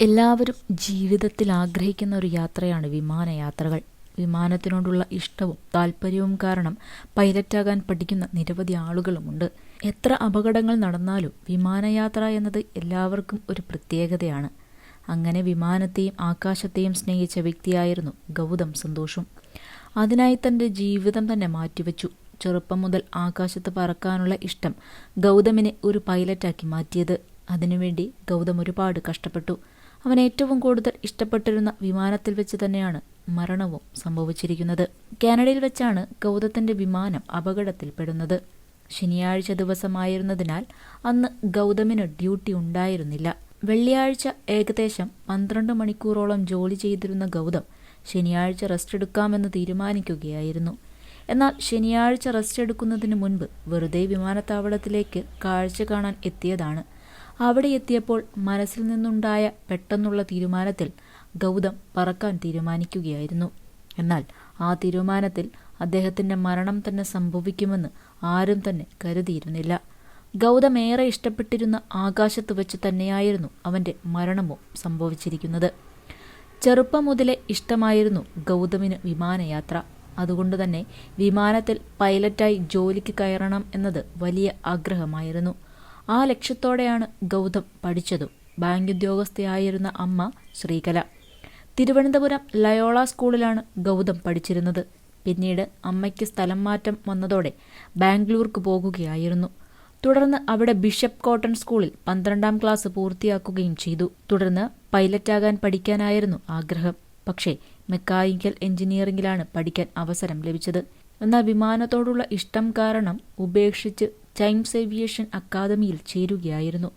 എല്ലാവരും ജീവിതത്തിൽ ആഗ്രഹിക്കുന്ന ഒരു യാത്രയാണ് വിമാനയാത്രകൾ. വിമാനത്തിനോടുള്ള ഇഷ്ടവും താല്പര്യവും കാരണം പൈലറ്റാകാൻ പഠിക്കുന്ന നിരവധി ആളുകളുമുണ്ട്. എത്ര അപകടങ്ങൾ നടന്നാലും വിമാനയാത്ര എന്നത് എല്ലാവർക്കും ഒരു പ്രത്യേകതയാണ്. അങ്ങനെ വിമാനത്തെയും ആകാശത്തെയും സ്നേഹിച്ച വ്യക്തിയായിരുന്നു ഗൗതം സന്തോഷും. അതിനായി തന്റെ ജീവിതം തന്നെ മാറ്റിവെച്ചു. ചെറുപ്പം മുതൽ ആകാശത്ത് പറക്കാനുള്ള ഇഷ്ടം ഗൗതമിനെ ഒരു പൈലറ്റാക്കി മാറ്റിയത്. അതിനുവേണ്ടി ഗൗതം ഒരുപാട് കഷ്ടപ്പെട്ടു. അവൻ ഏറ്റവും കൂടുതൽ ഇഷ്ടപ്പെട്ടിരുന്ന വിമാനത്തിൽ വെച്ച് തന്നെയാണ് മരണവും സംഭവിച്ചിരിക്കുന്നത്. കാനഡയിൽ വെച്ചാണ് ഗൗതത്തിന്റെ വിമാനം അപകടത്തിൽപ്പെടുന്നത്. ശനിയാഴ്ച ദിവസമായിരുന്നതിനാൽ അന്ന് ഗൗതമിന് ഡ്യൂട്ടി ഉണ്ടായിരുന്നില്ല. വെള്ളിയാഴ്ച ഏകദേശം പന്ത്രണ്ട് മണിക്കൂറോളം ജോലി ചെയ്തിരുന്ന ഗൗതം ശനിയാഴ്ച റെസ്റ്റ് എടുക്കാമെന്ന് തീരുമാനിക്കുകയായിരുന്നു. എന്നാൽ ശനിയാഴ്ച റെസ്റ്റ് എടുക്കുന്നതിന് മുൻപ് വെറുതെ വിമാനത്താവളത്തിലേക്ക് കാഴ്ച കാണാൻ എത്തിയതാണ്. അവിടെ എത്തിയപ്പോൾ മനസ്സിൽ നിന്നുണ്ടായ പെട്ടെന്നുള്ള തീരുമാനത്തിൽ ഗൗതം പറക്കാൻ തീരുമാനിക്കുകയായിരുന്നു. എന്നാൽ ആ തീരുമാനത്തിൽ അദ്ദേഹത്തിന്റെ മരണം തന്നെ സംഭവിക്കുമെന്ന് ആരും തന്നെ കരുതിയിരുന്നില്ല. ഗൗതം ഏറെ ഇഷ്ടപ്പെട്ടിരുന്ന ആകാശത്ത് വെച്ച് തന്നെയായിരുന്നു അവന്റെ മരണമോ സംഭവിച്ചിരിക്കുന്നത്. ചെറുപ്പം മുതലേ ഇഷ്ടമായിരുന്നു ഗൗതമിന് വിമാനയാത്ര. അതുകൊണ്ട് തന്നെ വിമാനത്തിൽ പൈലറ്റായി ജോലിക്ക് കയറണം എന്നത് വലിയ ആഗ്രഹമായിരുന്നു. ആ ലക്ഷ്യത്തോടെയാണ് ഗൗതം പഠിച്ചതും. ബാങ്ക് ഉദ്യോഗസ്ഥയായിരുന്ന അമ്മ ശ്രീകല. തിരുവനന്തപുരം ലയോള സ്കൂളിലാണ് ഗൗതം പഠിച്ചിരുന്നത്. പിന്നീട് അമ്മയ്ക്ക് സ്ഥലം മാറ്റം വന്നതോടെ ബാംഗ്ലൂർക്ക് പോകുകയായിരുന്നു. തുടർന്ന് അവിടെ ബിഷപ്പ് കോട്ടൺ സ്കൂളിൽ പന്ത്രണ്ടാം ക്ലാസ് പൂർത്തിയാക്കുകയും ചെയ്തു. തുടർന്ന് പൈലറ്റാകാൻ പഠിക്കാനായിരുന്നു ആഗ്രഹം. പക്ഷേ മെക്കാനിക്കൽ എഞ്ചിനീയറിംഗിലാണ് പഠിക്കാൻ അവസരം ലഭിച്ചത്. എന്നാൽ വിമാനത്തോടുള്ള ഇഷ്ടം കാരണം ഉപേക്ഷിച്ച് ടൈംസ് ഏവിയേഷൻ അക്കാദമിയിൽ ചേരുകയായിരുന്നു.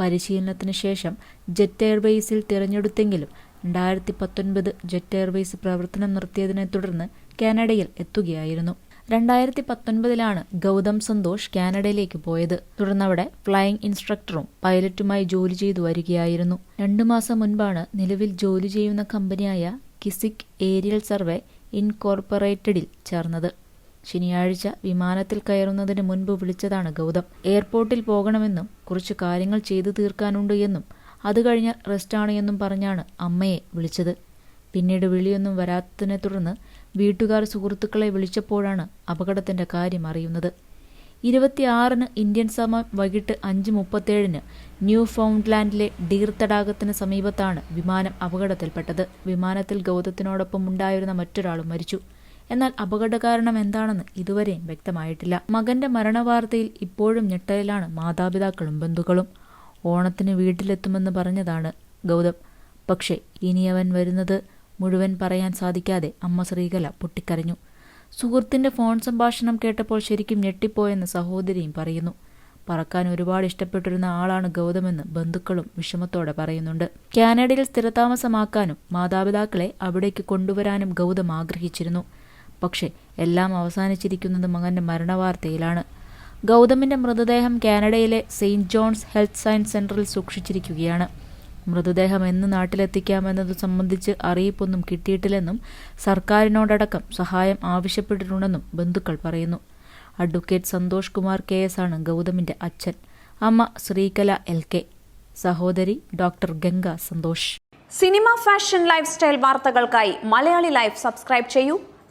പരിശീലനത്തിന് ശേഷം ജെറ്റ് എയർവേസിൽ തിരഞ്ഞെടുത്തെങ്കിലും രണ്ടായിരത്തി പത്തൊൻപത് ജെറ്റ് എയർവേസ് പ്രവർത്തനം നിർത്തിയതിനെ തുടർന്ന് കാനഡയിൽ എത്തുകയായിരുന്നു. രണ്ടായിരത്തി പത്തൊൻപതിലാണ് ഗൗതം സന്തോഷ് കാനഡയിലേക്ക് പോയത്. തുടർന്നവിടെ ഫ്ലൈയിംഗ് ഇൻസ്ട്രക്ടറും പൈലറ്റുമായി ജോലി ചെയ്തു വരികയായിരുന്നു. രണ്ടു മാസം മുൻപാണ് നിലവിൽ ജോലി ചെയ്യുന്ന കമ്പനിയായ കിസിക് ഏരിയൽ സർവേ ഇൻകോർപ്പറേറ്റഡിൽ ചേർന്നത്. ശനിയാഴ്ച വിമാനത്തിൽ കയറുന്നതിന് മുൻപ് വിളിച്ചതാണ് ഗൗതം. എയർപോർട്ടിൽ പോകണമെന്നും കുറച്ച് കാര്യങ്ങൾ ചെയ്തു തീർക്കാനുണ്ട് എന്നും അത് കഴിഞ്ഞാൽ റെസ്റ്റാണ് എന്നും പറഞ്ഞാണ് അമ്മയെ വിളിച്ചത്. പിന്നീട് വിളിയൊന്നും വരാത്തതിനെ തുടർന്ന് വീട്ടുകാർ സുഹൃത്തുക്കളെ വിളിച്ചപ്പോഴാണ് അപകടത്തിന്റെ കാര്യം അറിയുന്നത്. ഇരുപത്തിയാറിന് ഇന്ത്യൻ സമയം വൈകിട്ട് അഞ്ച് മുപ്പത്തേഴിന് ന്യൂ ഫൗണ്ട്ലാൻഡിലെ ഡീർ തടാകത്തിന് സമീപത്താണ് വിമാനം അപകടത്തിൽപ്പെട്ടത്. വിമാനത്തിൽ ഗൗതത്തിനോടൊപ്പം ഉണ്ടായിരുന്ന മറ്റൊരാളും മരിച്ചു. എന്നാൽ അപകട കാരണം എന്താണെന്ന് ഇതുവരെയും വ്യക്തമായിട്ടില്ല. മകന്റെ മരണവാർത്തയിൽ ഇപ്പോഴും ഞെട്ടലിലാണ് മാതാപിതാക്കളും ബന്ധുക്കളും. ഓണത്തിന് വീട്ടിലെത്തുമെന്ന് പറഞ്ഞതാണ് ഗൗതം. പക്ഷേ ഇനി അവൻ വരുന്നത് മുഴുവൻ പറയാൻ സാധിക്കാതെ അമ്മ ശ്രീകല പൊട്ടിക്കരഞ്ഞു. സുഹൃത്തിന്റെ ഫോൺ സംഭാഷണം കേട്ടപ്പോൾ ശരിക്കും ഞെട്ടിപ്പോയെന്ന് സഹോദരിയും പറയുന്നു. പറക്കാൻ ഒരുപാട് ഇഷ്ടപ്പെട്ടിരുന്ന ആളാണ് ഗൗതമെന്ന് ബന്ധുക്കളും വിഷമത്തോടെ പറയുന്നുണ്ട്. കാനഡയിൽ സ്ഥിരതാമസമാക്കാനും മാതാപിതാക്കളെ അവിടേക്ക് കൊണ്ടുവരാനും ഗൗതം ആഗ്രഹിച്ചിരുന്നു. പക്ഷേ എല്ലാം അവസാനിച്ചിരിക്കുന്നത് മകന്റെ മരണവാർത്തയിലാണ്. ഗൗതമിന്റെ മൃതദേഹം കാനഡയിലെ സെയിന്റ് ജോൺസ് ഹെൽത്ത് സയൻസ് സെന്ററിൽ സൂക്ഷിച്ചിരിക്കുകയാണ്. മൃതദേഹം എന്ന് നാട്ടിലെത്തിക്കാമെന്നത് സംബന്ധിച്ച് അറിയിപ്പൊന്നും കിട്ടിയിട്ടില്ലെന്നും സർക്കാരിനോടടക്കം സഹായം ആവശ്യപ്പെട്ടിട്ടുണ്ടെന്നും ബന്ധുക്കൾ പറയുന്നു. Advocate Santhosh Kumar K S ആണ് ഗൗതമിന്റെ അച്ഛൻ. അമ്മ ശ്രീകല എൽ കെ. സഹോദരി doctor Ganga Santhosh. Cinema fashion life style വാർത്തകൾക്കായി മലയാളി ലൈഫ് സബ്സ്ക്രൈബ് ചെയ്യൂ.